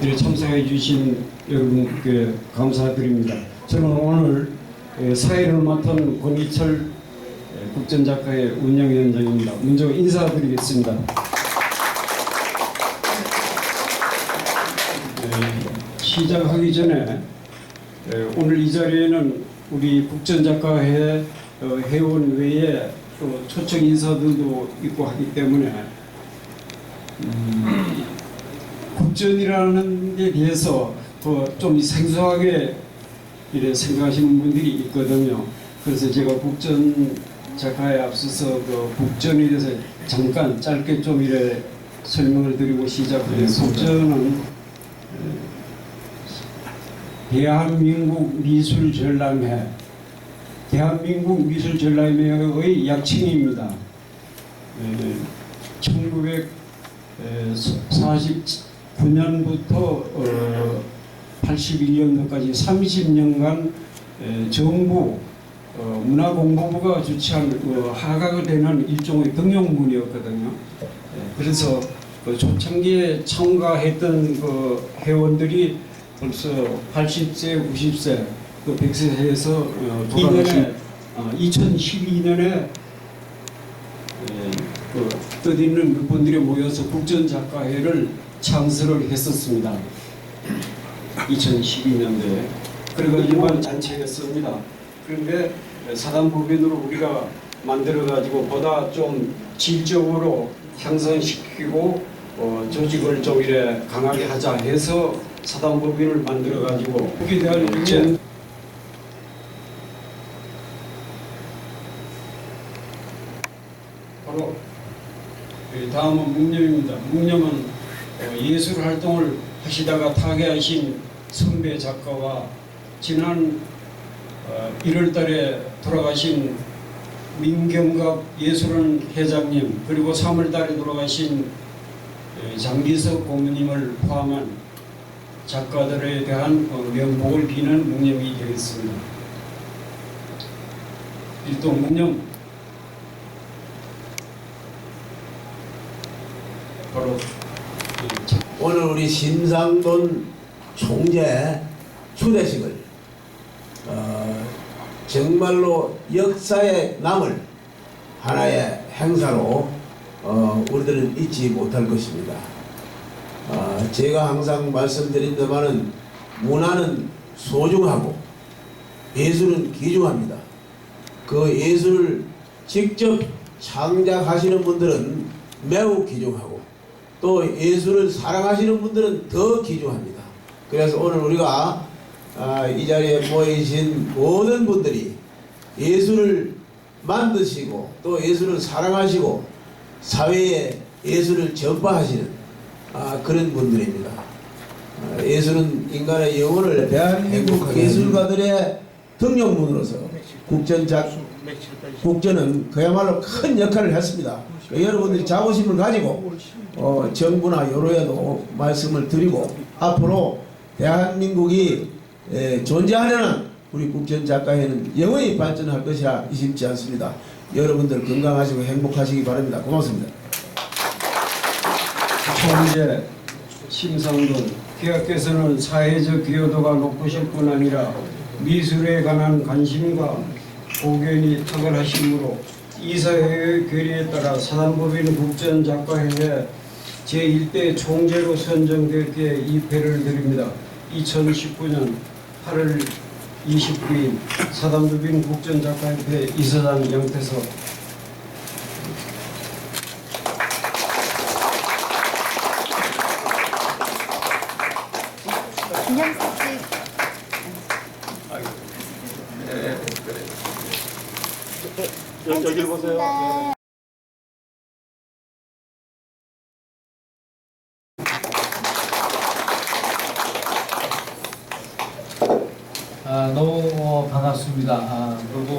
이렇게 참석해 주신 여러분께 감사드립니다. 저는 오늘 에, 사회를 맡은 권희철 에, 국전작가의 운영위원장입니다. 먼저 인사드리겠습니다. 에, 시작하기 전에 에, 오늘 이 자리에는 우리 국전작가회 어, 회원 외에 또 초청 인사들도 있고 하기 때문에 음, 발전이라는 데 대해서 좀 생소하게 생각하시는 분들이 있거든요. 그래서 제가 국전 작가에 앞서서 그 국전에 대해서 잠깐 짧게 좀 이래 설명을 드리고 시작을 해서 국전은 대한민국 미술전람회 대한민국 미술전람회의 약칭입니다. 1940 89년부터 어, 81년도까지 30년간 에, 정부 어, 문화공보부가 주최한 어, 하가 되는 일종의 등용문이었거든요. 에, 그래서 그 초창기에 참가했던 그 회원들이 벌써 80세, 90세, 그 100세에서 어, 2년에, 어, 2012년에 그 뜻있는 몇 분들이 모여서 국전작가회를 창설을 했었습니다. 2012년도에. 그래가지고 단체였습니다. 그런데 사단법인으로 우리가 만들어가지고 보다 좀 질적으로 향상시키고 어, 조직을 좀 이래 강하게 하자 해서 사단법인을 만들어가지고 거기에 대한 일제 바로 그 다음은 묵념입니다. 묵념은 어, 예술 활동을 하시다가 타계하신 선배 작가와 지난 1월 달에 돌아가신 민경갑 예술원 회장님 그리고 3월 달에 돌아가신 에, 장기석 고모님을 포함한 작가들에 대한 어, 명복을 비는 묵념이 되겠습니다. 일동 묵념 바로 오늘 우리 심상돈 총재 추대식을 어, 정말로 역사에 남을 하나의 행사로 어, 우리들은 잊지 못할 것입니다. 어, 제가 항상 말씀드린다마는 문화는 소중하고 예술은 귀중합니다. 그 예술을 직접 창작하시는 분들은 매우 귀중하고 또 예술을 사랑하시는 분들은 더 귀중합니다. 그래서 오늘 우리가 아, 이 자리에 모이신 모든 분들이 예술을 만드시고 또 예술을 사랑하시고 사회에 예술을 전파하시는 아, 그런 분들입니다. 아, 예술은 인간의 영혼을 대한민국 예술가들의 등용문으로서 국전작 국전은 그야말로 큰 역할을 했습니다. 여러분들이 자부심을 가지고 어, 정부나 여로에도 말씀을 드리고 앞으로 대한민국이 에, 존재하려는 우리 국전 작가회는 영원히 발전할 것이라 의심치 않습니다. 여러분들 건강하시고 행복하시기 바랍니다. 고맙습니다. 총재 심상돈 기업께서는 사회적 기여도가 높으실 뿐 아니라 미술에 관한 관심과 고견이 탁월하시므로 이사회의 결의에 따라 사단법인 국전작가회에 제1대 총재로 선정되게 입회를 드립니다. 2019년 8월 29일 사단법인 국전작가협회 이사장 양태석 기념사진 여기 보세요. 아, 너무 어, 반갑습니다. 아, 그리고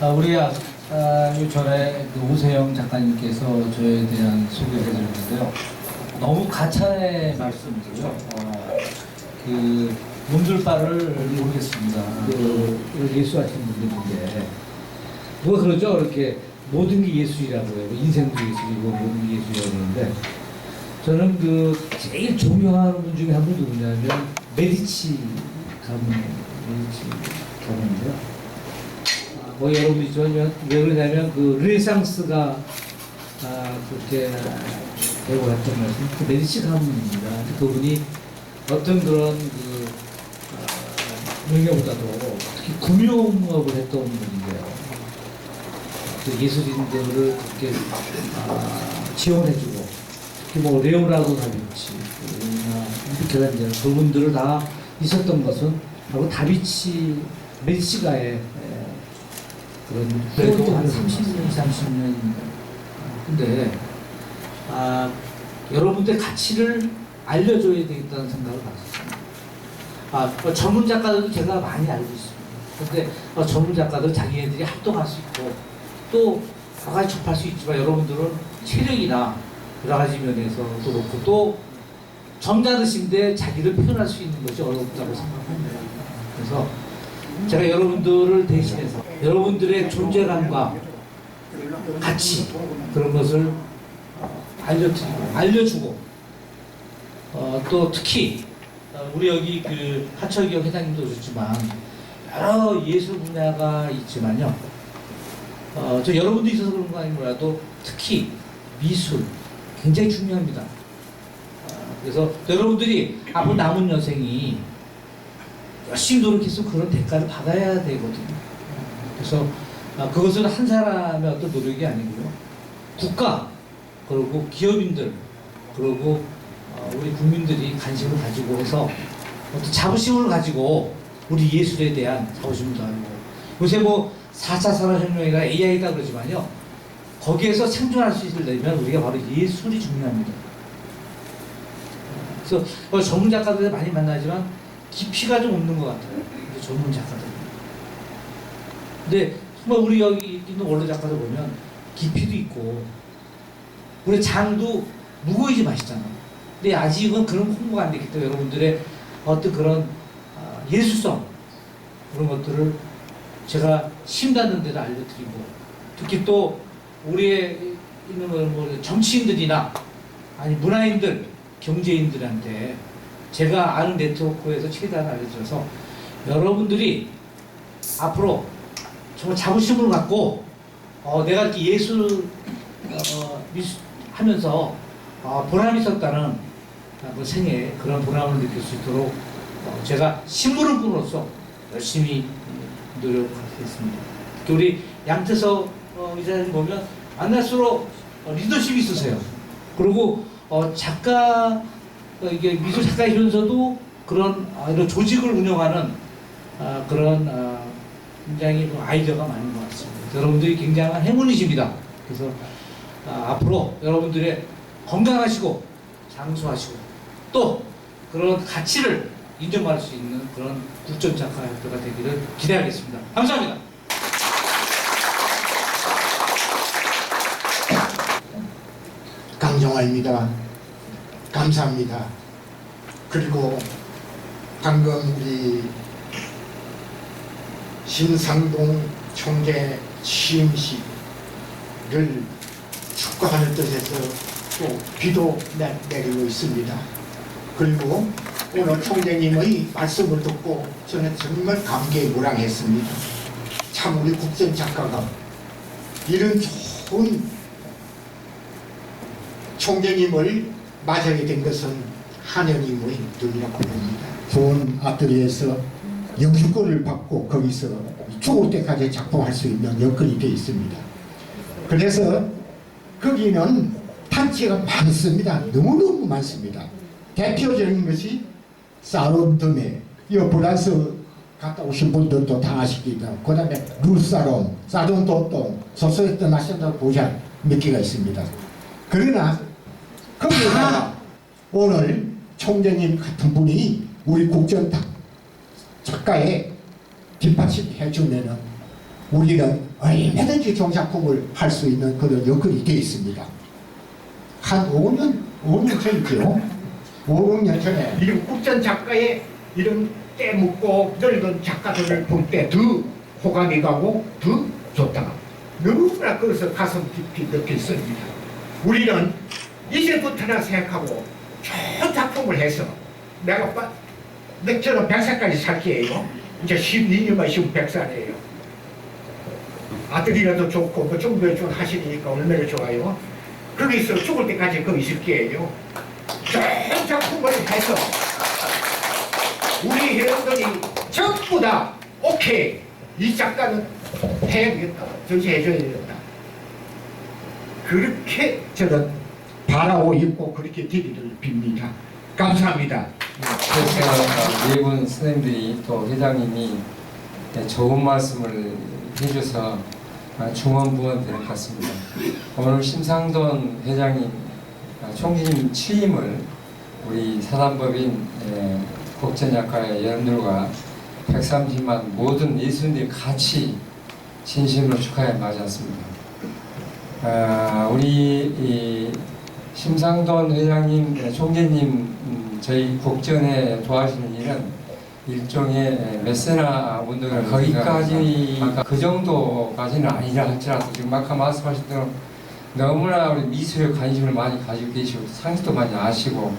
아, 우리 아, 아, 요 전에 그 오세영 작가님께서 저에 대한 소개를 해드렸는데요. 너무 가차의 말씀이고요. 어, 그 몸둘 바를 모르겠습니다. 그 예수하시는 분들인데 누가 그러죠? 이렇게 모든 게 예술이라고 해요. 인생도 예술이고 모든 게 예술이라고 그러는데 저는 그 제일 존경하는 분 중에 한 분이 누구냐면 메디치 가문, 메디치 가문인데요. 아, 뭐 여러분 있지만 왜 그러냐면 그 르네상스가 아, 그렇게 배우고 했던 말씀, 그 메디치 가문입니다. 그분이 어떤 그런 그 아, 명예보다도 특히 금융업을 했던 분인데요. 그 예술인들을 그렇게 아, 지원해주고 특히 뭐 레오나르도 다빈치, 미켈란젤로 그분들을 다 있었던 것은 바로 다비치 메디치가의 에, 그런 그것도 한 30년, 30년 근데 아, 여러분들 가치를 알려줘야 되겠다는 생각을 가졌습니다. 아, 어, 전문 작가들도 제가 많이 알고 있습니다. 근데 어, 전문 작가들 자기네들이 활동할 수 있고 또 여러 가지 접할 수 있지만 여러분들은 체력이나 여러 가지 면에서도 그렇고 또 정자드신데 자기를 표현할 수 있는 것이 어렵다고 생각합니다. 그래서 제가 여러분들을 대신해서 여러분들의 존재감과 가치 그런 것을 어, 알려드리고 알려주고 어, 또 특히 어, 우리 여기 그 하철기업 회장님도 오셨지만 여러 예술 분야가 있지만요. 어, 저 여러분도 있어서 그런 거 아닌 몰라도 특히 미술 굉장히 중요합니다. 어, 그래서 여러분들이 앞으로 남은 여생이 열심히 노력해서 그런 대가를 받아야 되거든요. 어, 그래서 어, 그것은 한 사람의 어떤 노력이 아니고요. 국가 그리고 기업인들 그리고 어, 우리 국민들이 관심을 가지고 해서 어떤 자부심을 가지고 우리 예술에 대한 자부심도 하고 요새 뭐 4차 산업혁명이나 AI다 그러지만요. 거기에서 생존할 수 있으려면 우리가 바로 예술이 중요합니다. 그래서 뭐 전문 작가들 많이 만나지만 깊이가 좀 없는 것 같아요. 전문 작가들. 근데 정말 우리 여기 있는 원로 작가들 보면 깊이도 있고 우리 장도 무거이지 마시잖아. 근데 아직은 그런 홍보가 안 됐기 때문에 여러분들의 어떤 그런 아, 예술성 그런 것들을 제가 심닿는 데도 알려드리고 특히 또 우리의 있는 뭐 정치인들이나 아니 문화인들 경제인들한테 제가 아는 네트워크에서 최대한 알려줘서 여러분들이 앞으로 정말 자부심을 갖고 어, 내가 이렇게 예술 어, 미술 하면서 어, 보람이 있었다는 어, 그 생에 그런 보람을 느낄 수 있도록 어, 제가 신부름꾼으로서 열심히 음, 노력하 겠습니다. 특히 우리 양태석 어, 이사님 보면 만날수록 어, 리더십이 있으세요. 그리고 어, 작가 어, 이게 미술 작가이면서도 그런 어, 이런 조직을 운영하는 아, 그런 아, 굉장히 그 아이디어가 많은 것 같습니다. 여러분들이 굉장한 행운이십니다. 그래서 아, 앞으로 여러분들의 건강하시고 장수하시고 또 그런 가치를 인정받을 수 있는 그런 국전 작가협회가 되기를 기대하겠습니다. 감사합니다. 강정화입니다. 감사합니다. 그리고 방금 우리 신상동 총재 취임식을 축하하는 뜻에서 또 비도 내- 내리고 있습니다. 그리고 오늘 총재님의 말씀을 듣고 저는 정말 감개에 무량했습니다. 참 우리 국전 작가가 이런 좋은 총재님을 맞이하게 된 것은 한현임의 눈이라고 봅니다. 좋은 아트리에서 영주권을 받고 거기서 죽을 때까지 작품할 수 있는 여건이 되어 있습니다. 그래서 거기는 단체가 많습니다. 너무너무 많습니다. 대표적인 것이 사롬드메, 이 프랑스 갔다 오신 분들도 다 아시겠다. 그 다음에 루사롬, 사돈도똥, 소소에트 나셔널 보장 몇 개가 있습니다. 그러나 거기에다가 오늘 총재님 같은 분이 우리 국정탁 작가의 뒷받침 해주면은 우리는 얼마든지 종작품을 할 수 있는 그런 여건이 되어 있습니다. 한 5년, 5년 전이죠. 5, 6년 전에 이런 국전 작가의 이런 때 묻고 늙은 작가들을 볼 때 더 호감이 가고 더 좋다가 너무나 그래서 가슴 깊이 느꼈습니다. 우리는 이제부터는 생각하고 좋은 작품을 해서 내가 빠, 내 저는 100살까지 살게요. 이제 12년만 있으면 100살이에요. 아들이라도 좋고 뭐 정부에 좀 하시니까 얼마나 좋아요. 거기서 죽을 때까지 거기 있을게요. 작품을 해서 우리 회원들이 전부 다 오케이. 이 작가는 해야 되겠다. 전시해줘야 되겠다. 그렇게 저는 바라고 있고 그렇게 되기를 빕니다. 감사합니다. 그래서 네분 선생님들이 또 회장님이 네, 좋은 말씀을 해줘서 아, 중원부원 될것 같습니다. 오늘 심상돈 회장님 아, 총재님 취임을 우리 사단법인 예, 국전작가의 여러분들과 130만 모든 예술인들이 같이 진심으로 축하해 마지 않습니다. 아, 우리 이 심상돈 회장님, 예, 총재님 음, 저희 국전에 도와주시는 일은 일종의 메세나 운동을 거기까지 그 정도까지는 아니라 할지라도 지금 아까 말씀하신 대로 너무나 우리 미술에 관심을 많이 가지고 계시고 상식도 많이 아시고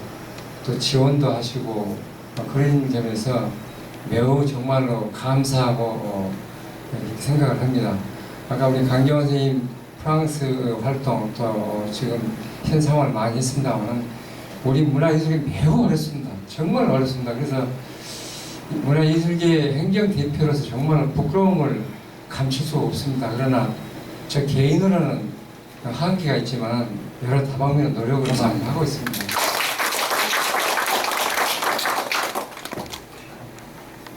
또 지원도 하시고 어, 그런 점에서 매우 정말로 감사하고 어, 생각을 합니다. 아까 우리 강경원 선생님 프랑스 활동 또 지금 현 상황을 많이 했습니다만 우리 문화예술이 매우 어렵습니다. 정말 어렵습니다. 그래서 이 문화예술계 행정 대표로서 정말 부끄러움을 감출 수 없습니다. 그러나 저 개인으로는 한계가 있지만 여러 다방면의 노력을 많이 하고 있습니다.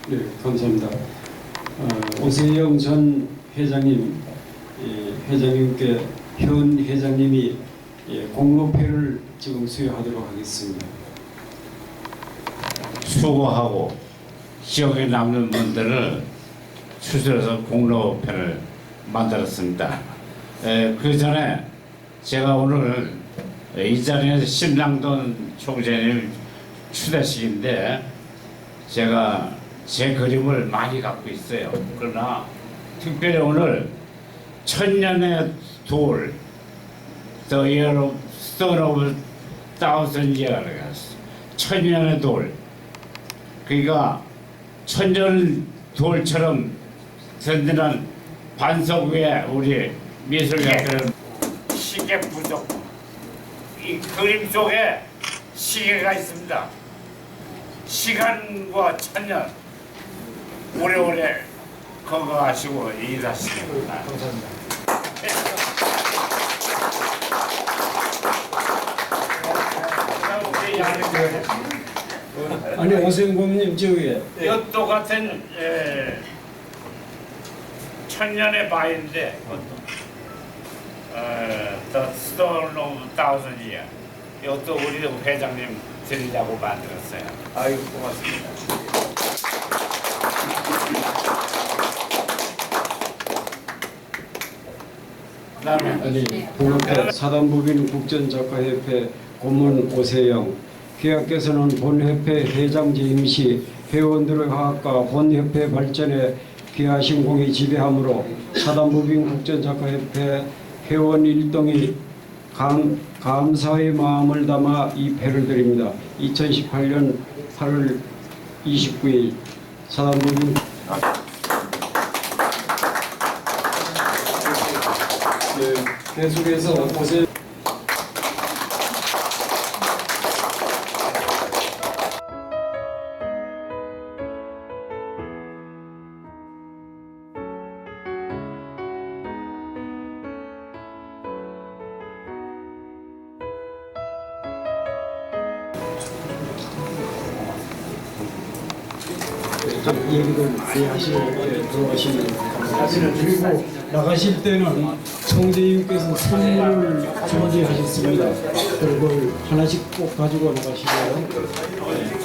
네, 감사합니다. 어, 오세영 전 회장님, 예, 회장님께 현 회장님이 예, 공로패를 지금 수여하도록 하겠습니다. 수고하고 기억에 남는 분들을 추천해서 공로편을 만들었습니다. 에, 그 전에 제가 오늘 이 자리에서 신랑돈 총재님 추대식인데 제가 제 그림을 많이 갖고 있어요. 그러나 특별히 오늘 천년의 돌 The year of stone of thousand years 천년의 돌 그러니까 천년 돌처럼 든든한 반석 위에 우리 미술가들은 시계 부족 이 그림 속에 시계가 있습니다. 시간과 천년 오래오래 건강하시고 일하시기 바랍니다. 감사합니다. 아니 고모님 저기 이 똑같은 에, 천년의 바위인데 어, The Stone of Thousand Year 이것도 우리 회장님 드리려고 만들었어요. 아유 고맙습니다. 그다음에 아니 공로패 사단법인 국전작가협회 고문 오세영 계약께서는 본협회 회장 재임 시 회원들의 화합과 본협회 발전에 귀하신 공이 지배하므로 사단법인 국전작가협회 회원 일동이 감, 감사의 마음을 담아 이 패를 드립니다. 2018년 8월 29일 사단법인 네, 계속해서 좀 얘기를 많이 하시고 이렇게 들어가시면 사진을 그리고 나가실 때는 총재님께서 선물을 준비하셨습니다. 그걸 하나씩 꼭 가지고 나가시고요. 네.